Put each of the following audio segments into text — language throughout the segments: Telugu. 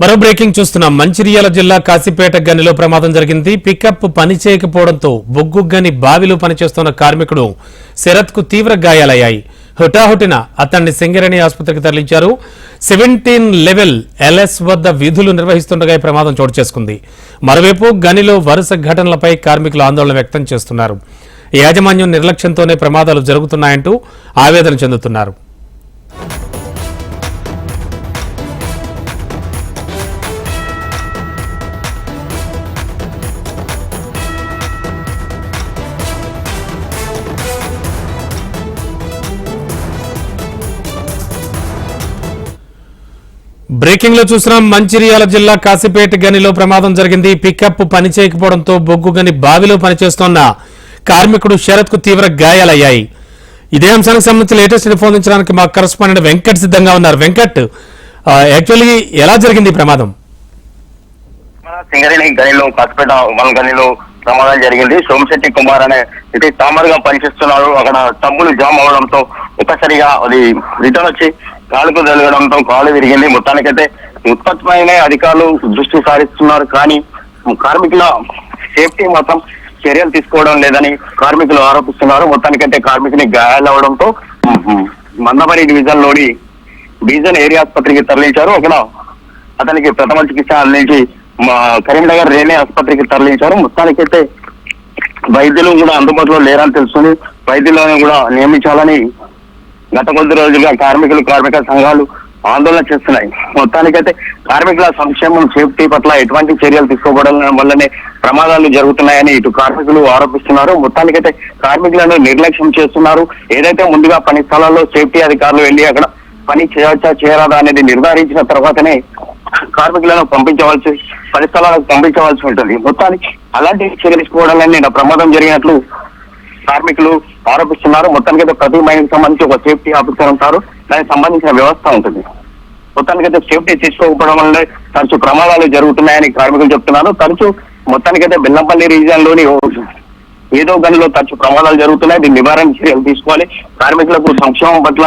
మరో బ్రేకింగ్ చూస్తున్నాం. మంచిర్యాల జిల్లా కాశీపేట గనిలో ప్రమాదం జరిగింది. పికప్ పని చేయకపోవడంతో బొగ్గు గని బావిలో పనిచేస్తున్న కార్మికుడు శరత్కు తీవ్ర గాయాలయ్యాయి. హుటాహుటిన అతన్ని సింగరేణి ఆసుపత్రికి తరలించారు. సెవెంటీన్ లెవెల్ ఎల్ఎస్ వద్ద విధులు నిర్వహిస్తుండగా ప్రమాదం చోటు చేసుకుంది. మరోవైపు గనిలో వరుస ఘటనలపై కార్మికులు ఆందోళన వ్యక్తం చేస్తున్నారు. యాజమాన్యం నిర్లక్ష్యంతోనే ప్రమాదాలు జరుగుతున్నాయంటూ ఆవేదన చెందుతున్నారు. బ్రేకింగ్లో చూసినాం మంచిర్యాల జిల్లా కాశీపేట గనిలో ప్రమాదం జరిగింది. పికప్ పని చేయకపోవడంతో బొగ్గు గని బావిలో పనిచేస్తున్న కార్మికుడు శరత్కు తీవ్ర గాయాలయ్యాయి. ఇదే అంశానికి సంబంధించి లేటెస్ట్ ఇన్ఫర్మించడానికి మా కరస్పాండెంట్ వెంకట్ సిద్ధంగా ఉన్నారు. వెంకట్ యాక్చువల్లీ ఎలా జరిగింది ప్రమాదం? సింగరేణి గనిలో కాసిపేట వన్ గనిలో ప్రమాదం జరిగింది. సోమశెట్టి కుమార్ అనే ఇది టామర్ పనిచేస్తున్నారు పనిచేస్తున్నాడు. అక్కడ తమ్ములు జామ్ అవడంతో ఒక్కసారిగా అది రిటర్న్ వచ్చి కాలుకు తగలడంతో కాలు విరిగింది. మొత్తానికైతే ఉత్పత్తిపైనే అధికారులు దృష్టి సారిస్తున్నారు. కానీ కార్మికుల సేఫ్టీ మాత్రం చర్యలు తీసుకోవడం లేదని కార్మికులు ఆరోపిస్తున్నారు. మొత్తానికైతే కార్మికుని గాయాలవడంతో మందమరి డివిజన్లోని డివిజన్ ఏరియా ఆసుపత్రికి తరలించారు. అక్కడ అతనికి ప్రథమ చికిత్స అందించి మా కరీంనగర్ రేణే ఆసుపత్రికి తరలించారు. మొత్తానికైతే వైద్యులు కూడా అందుబాటులో లేరని తెలుస్తుంది. వైద్యులను కూడా నియమించాలని గత కొద్ది రోజులుగా కార్మికులు కార్మిక సంఘాలు ఆందోళన చేస్తున్నాయి. మొత్తానికైతే కార్మికుల సంక్షేమం సేఫ్టీ పట్ల ఎటువంటి చర్యలు తీసుకోవడం వల్లనే ప్రమాదాలు జరుగుతున్నాయని ఇటు కార్మికులు ఆరోపిస్తున్నారు. మొత్తానికైతే కార్మికులను నిర్లక్ష్యం చేస్తున్నారు. ఏదైతే ముందుగా పని స్థలాల్లో సేఫ్టీ అధికారులు వెళ్ళి అక్కడ పని చేయవచ్చా చేయరాదా అనేది నిర్ధారించిన తర్వాతనే కార్మికులను పంపించవలసి పని స్థలాలకు పంపించవలసి ఉంటుంది. మొత్తానికి అలాంటి చర్యలు తీసుకోవడం ప్రమాదం జరిగినట్లు కార్మికులు ఆరోపిస్తున్నారు. మొత్తానికైతే ప్రతి మైన్కి సంబంధించి ఒక సేఫ్టీ ఆఫీసర్ ఉంటారు. దానికి సంబంధించిన వ్యవస్థ ఉంటుంది. మొత్తానికైతే సేఫ్టీ తీసుకోకపోవడం వల్ల తరచు ప్రమాదాలు జరుగుతున్నాయని కార్మికులు చెప్తున్నారు. తరచు మొత్తానికైతే బెల్లంపల్లి రీజియన్లోని ఏదో గనిలో తరచు ప్రమాదాలు జరుగుతున్నాయి. దీన్ని నివారణ చర్యలు తీసుకోవాలి. కార్మికులకు సంక్షేమం పట్ల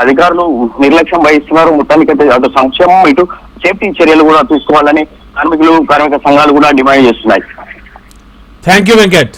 అధికారులు నిర్లక్ష్యం వహిస్తున్నారు. మొత్తానికైతే అటు సంక్షేమం ఇటు సేఫ్టీ చర్యలు కూడా తీసుకోవాలని కార్మికులు కార్మిక సంఘాలు కూడా డిమాండ్ చేస్తున్నాయి. Thank you Venkat